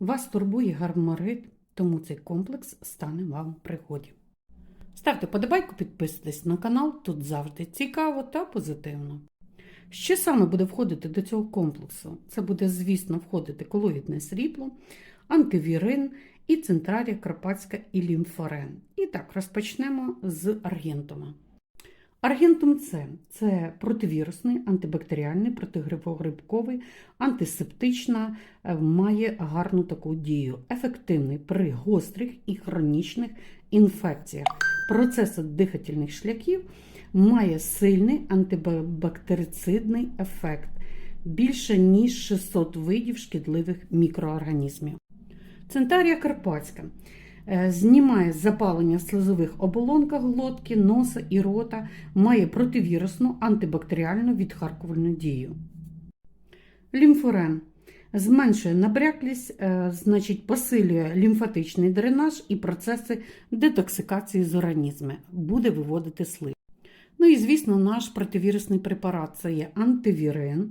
Вас турбує гарморит, тому цей комплекс стане вам в пригоді. Ставте подобайку, підписуйтесь на канал, тут завжди цікаво та позитивно. Що саме буде входити до цього комплексу? Це буде, звісно, входити колоїдне срібло, антивірин і центрарія Карпатська і лімфорен. І так, розпочнемо з аргентума. Аргентум С це противірусний, антибактеріальний, протигрибковий, антисептична, е, має гарну таку дію, ефективний при гострих і хронічних інфекціях. Процеси дихательних шляхів має сильний антибактерицидний ефект, більше ніж 600 видів шкідливих мікроорганізмів. Центарія Карпатська знімає запалення в слизових оболонках глотки, носа і рота, має противірусну антибактеріальну відхаркувальну дію. Лімфорен зменшує набряклість, е, значить посилює лімфатичний дренаж і процеси детоксикації з організму, буде виводити слив. Ну і звісно, наш противірусний препарат це є антивірин, е,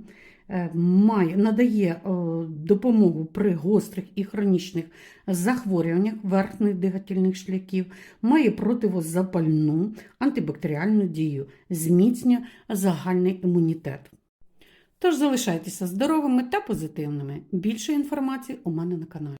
має, надає е, допомогу при гострих і хронічних захворюваннях верхніх дихательних шляхів, має противозапальну антибактеріальну дію, зміцнює загальний імунітет. Тож залишайтеся здоровими та позитивними. Більше інформації у мене на каналі.